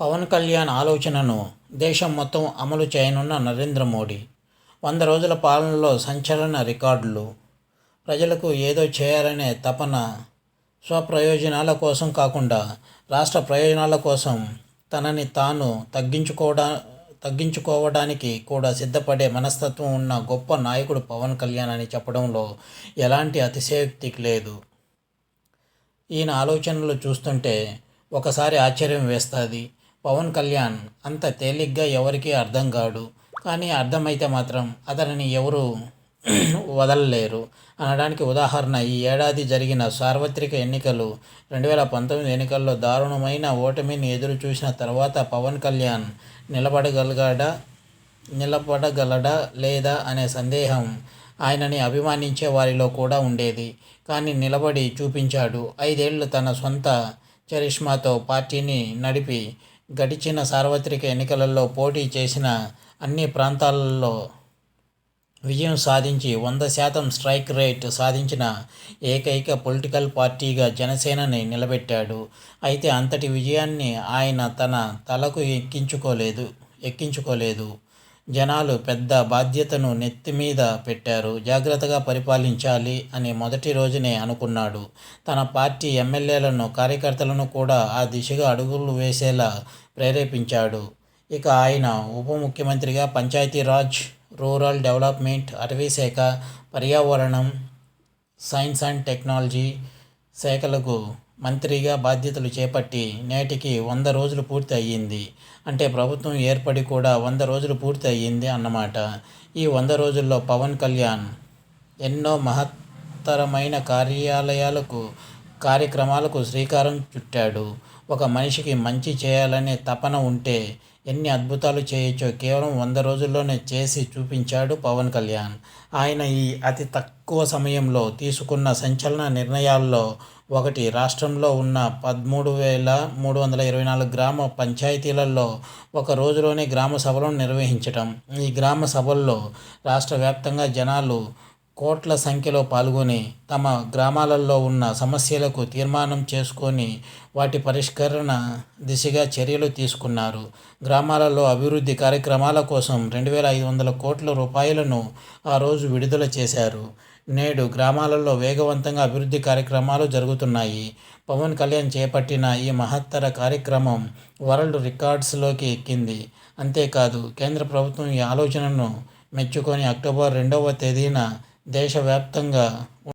పవన్ కళ్యాణ్ ఆలోచనను దేశం మొత్తం అమలు చేయనున్న నరేంద్ర మోడీ. వంద రోజుల పాలనలో సంచలన రికార్డులు. ప్రజలకు ఏదో చేయాలనే తపన స్వప్రయోజనాల కోసం కాకుండా రాష్ట్ర ప్రయోజనాల కోసం తనని తాను తగ్గించుకోవడా తగ్గించుకోవడానికి కూడా సిద్ధపడే మనస్తత్వం ఉన్న గొప్ప నాయకుడు పవన్ కళ్యాణ్ అని చెప్పడంలో ఎలాంటి అతిశయోక్తి లేదు. ఈయన ఆలోచనలు చూస్తుంటే ఒకసారి ఆశ్చర్యం వేస్తుంది. పవన్ కళ్యాణ్ అంత తేలిగ్గా ఎవరికీ అర్థం కాడు. కానీ అర్థమైతే మాత్రం అతనిని ఎవరు వదలలేరు. అనడానికి ఉదాహరణ ఈ ఏడాది జరిగిన సార్వత్రిక ఎన్నికలు రెండు వేల పంతొమ్మిది ఎన్నికల్లో దారుణమైన ఓటమిని ఎదురు చూసిన తర్వాత పవన్ కళ్యాణ్ నిలబడగలగాడా నిలబడగలడా లేదా అనే సందేహం ఆయనని అభిమానించే వారిలో కూడా ఉండేది. కానీ నిలబడి చూపించాడు. ఐదేళ్ళు తన సొంత చరిష్మాతో పార్టీని నడిపి గడిచిన సార్వత్రిక ఎన్నికలలో పోటీ చేసిన అన్ని ప్రాంతాలలో విజయం సాధించి వంద శాతం స్ట్రైక్ రేట్ సాధించిన ఏకైక పొలిటికల్ పార్టీగా జనసేనని నిలబెట్టాడు. అయితే అంతటి విజయాన్ని ఆయన తన తలకు ఎక్కించుకోలేదు ఎక్కించుకోలేదు. జనాలు పెద్ద బాధ్యతను నెత్తి మీద పెట్టారు. జాగ్రత్తగా పరిపాలించాలి అని మొదటి రోజునే అనుకున్నాడు. తన పార్టీ ఎమ్మెల్యేలను కార్యకర్తలను కూడా ఆ దిశగా అడుగులు వేసేలా ప్రేరేపించాడు. ఇక ఆయన ఉప ముఖ్యమంత్రిగా పంచాయతీరాజ్ రూరల్ డెవలప్మెంట్ అటవీ శాఖ పర్యావరణం సైన్స్ అండ్ టెక్నాలజీ శాఖలకు మంత్రిగా బాధ్యతలు చేపట్టి నేటికి వంద రోజులు పూర్తి అయ్యింది. అంటే ప్రభుత్వం ఏర్పడి కూడా వంద రోజులు పూర్తి అయ్యింది అన్నమాట. ఈ వంద రోజుల్లో పవన్ కళ్యాణ్ ఎన్నో మహత్తరమైన కార్యాలయాలకు కార్యక్రమాలకు శ్రీకారం చుట్టాడు. ఒక మనిషికి మంచి చేయాలనే తపన ఉంటే ఎన్ని అద్భుతాలు చేయొచ్చో కేవలం వంద రోజుల్లోనే చేసి చూపించాడు పవన్ కళ్యాణ్. ఆయన ఈ అతి తక్కువ సమయంలో తీసుకున్న సంచలన నిర్ణయాల్లో ఒకటి రాష్ట్రంలో ఉన్న పదమూడు వేల మూడు వందల ఇరవై నాలుగు గ్రామ పంచాయతీలలో ఒక రోజులోనే గ్రామ సభలను నిర్వహించటం. ఈ గ్రామ సభల్లో రాష్ట్ర వ్యాప్తంగా జనాలు కోట్ల సంఖ్యలో పాల్గొని తమ గ్రామాలలో ఉన్న సమస్యలకు తీర్మానం చేసుకొని వాటి పరిష్కరణ దిశగా చర్యలు తీసుకున్నారు. గ్రామాలలో అభివృద్ధి కార్యక్రమాల కోసం రెండు వేల ఐదు వందల కోట్ల రూపాయలను ఆ రోజు విడుదల చేశారు. నేడు గ్రామాలలో వేగవంతంగా అభివృద్ధి కార్యక్రమాలు జరుగుతున్నాయి. పవన్ కళ్యాణ్ చేపట్టిన ఈ మహత్తర కార్యక్రమం వరల్డ్ రికార్డ్స్లోకి ఎక్కింది. అంతేకాదు కేంద్ర ప్రభుత్వం ఈ ఆలోచనను మెచ్చుకొని అక్టోబర్ రెండవ తేదీన దేశవ్యాప్తంగా